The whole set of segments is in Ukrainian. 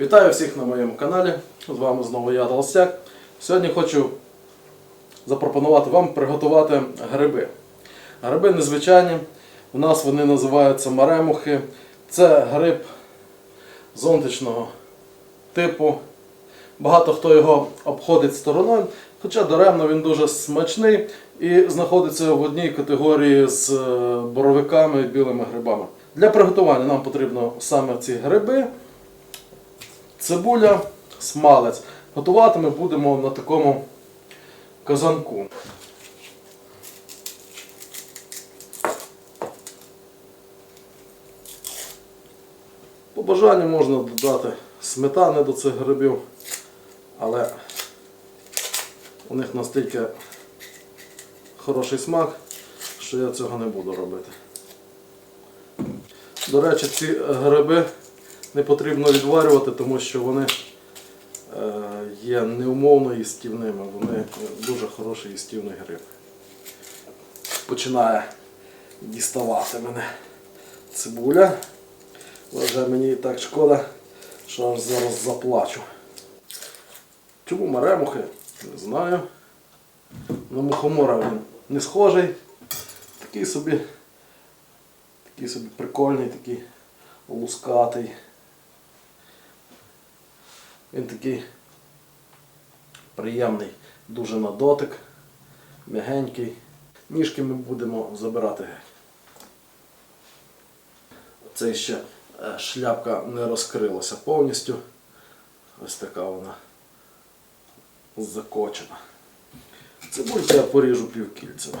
Вітаю всіх на моєму каналі. З вами знову я Толстяк. Сьогодні хочу запропонувати вам приготувати гриби. Гриби незвичайні. У нас вони називаються маремухи. Це гриб зонтичного типу. Багато хто його обходить стороною, хоча даремно він дуже смачний і знаходиться в одній категорії з е, боровиками і білими грибами. Для приготування нам потрібно саме ці гриби, цибуля, смалець. Готувати ми будемо на такому казанку. По бажанню можна додати сметани до цих грибів, але у них настільки хороший смак, що я цього не буду робити. До речі, ці гриби не потрібно відварювати, тому що вони е, є неумовно їстівними. Вони дуже хороший їстівний гриб. Починає діставати мене цибуля. Вже мені і так шкода, що аж зараз заплачу. Чому маремухи? Не знаю. На мухомора він не схожий. Такий собі, такий собі прикольний, такий лускатий. Він такий приємний, дуже на дотик, м'ягенький. Ніжки ми будемо забирати геть. Це ще е, шляпка не розкрилася повністю. Ось така вона закочена. Цибульку я поріжу півкільцями.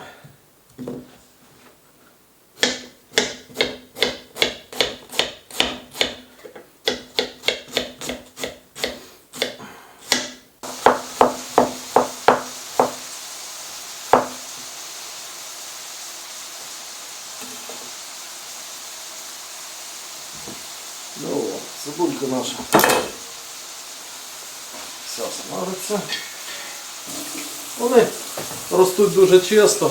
Ну, от, цибулька наша вся смажиться. Вони ростуть дуже чисто.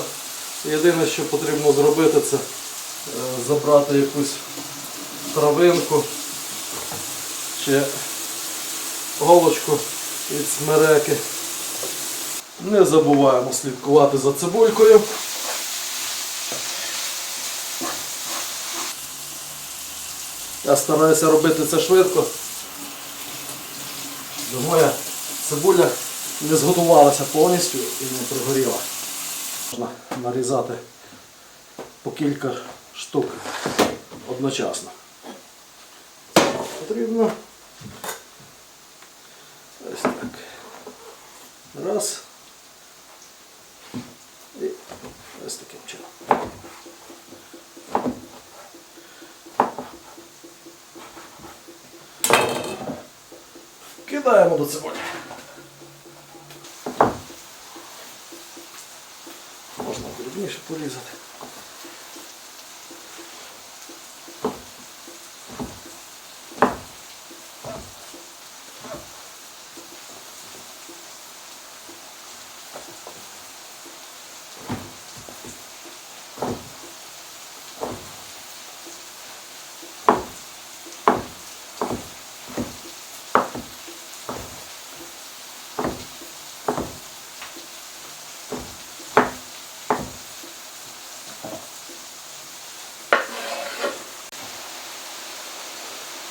Єдине, що потрібно зробити, це е, забрати якусь травинку чи голочку від смереки. Не забуваємо слідкувати за цибулькою. Я стараюся робити це швидко. Бо цибуля не зготувалася повністю і не пригоріла. Можна нарізати по кілька штук одночасно. Потрібно. Ось так. Раз. Кидаємо до цибулі. Можна дрібніше порізати.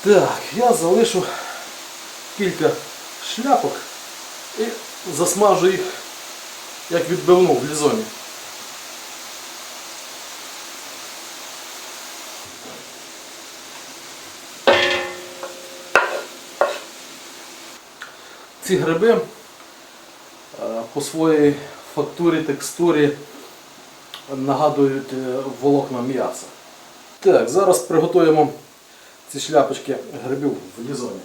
Так, я залишу кілька шляпок і засмажу їх як відбивну в лізоні. Ці гриби е, по своїй фактурі, текстурі нагадують е, волокна м'яса. Так, зараз приготуємо ці шляпочки грибів в лізоні.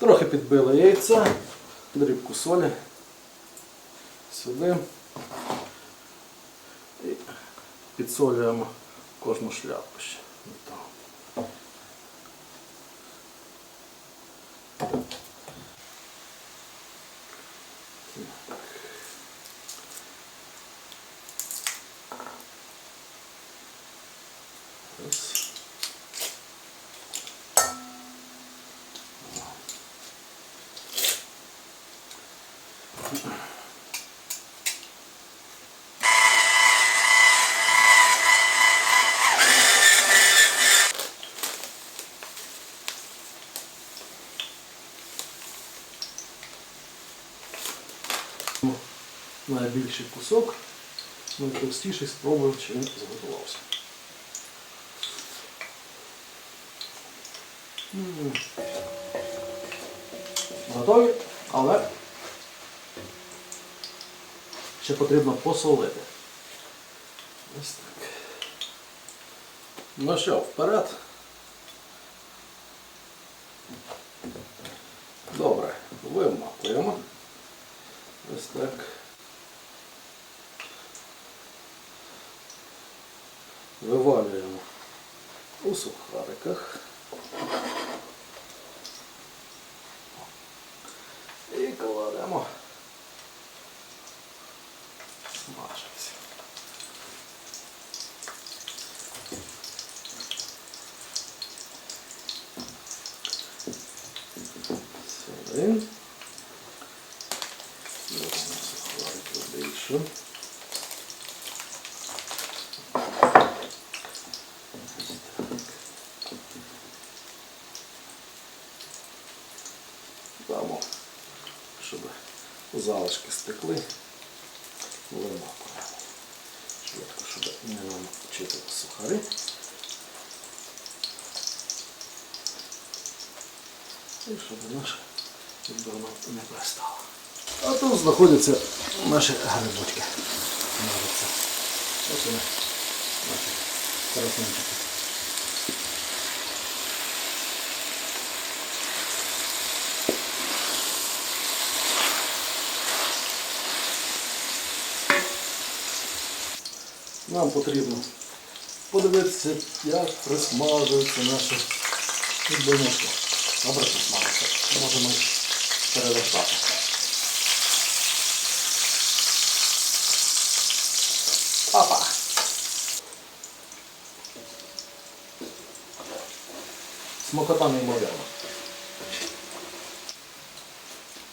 Трохи підбили яйця, дрібку солі. сюди. І підсолюємо кожну шляпку ще. Отак. Найбільший кусок, найтовстіший спробуємо, чи він зготувався. Готові, але ще потрібно посолити. Ось так. Ну що, вперед. Добре, вимакуємо. Ось так. Вивалюємо у сухариках. І кладемо. Сухарики більше. Дамо, щоб залишки стекли. Вимакуємо. Швидко, щоб не намочити сухари. І щоб наша відбивна не перестала. А тут знаходяться наші грибочки. Ось вони. Красунчики. Нам потрібно подивитися, як присмажуються наші відбивнички. Добре присмажуються. Можемо перевертати. Опа! Смокота неймовірна.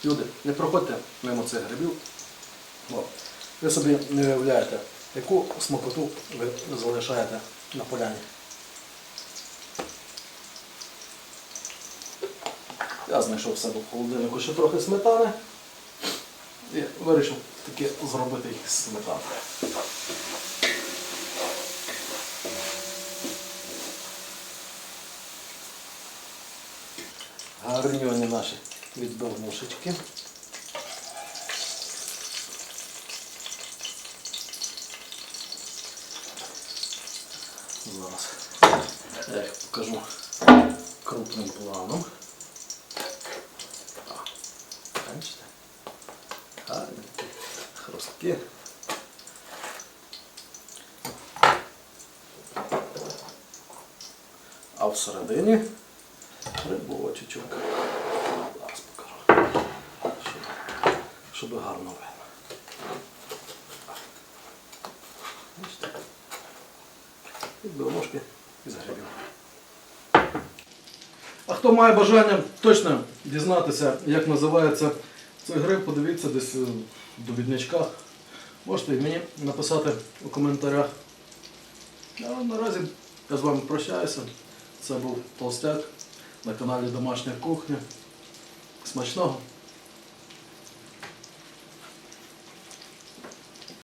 Люди, не проходьте мимо цих грибів. Ви собі не уявляєте, яку смакоту ви залишаєте на поляні. Я знайшов в себе в холодильнику ще трохи сметани і вирішив таки зробити їх з сметани. Гарньоні наші відбивнушечки. Зараз я їх покажу крупним планом. Хрусткі. А всередині покажу. Щоб, гарно видно. Бачите? Відбивнушки із грибів. А хто має бажання точно дізнатися, як називається цей гриб, подивіться десь е, в довідничках. Можете мені написати у коментарях. А наразі я з вами прощаюся. Це був Толстяк на каналі Домашня кухня. Смачного!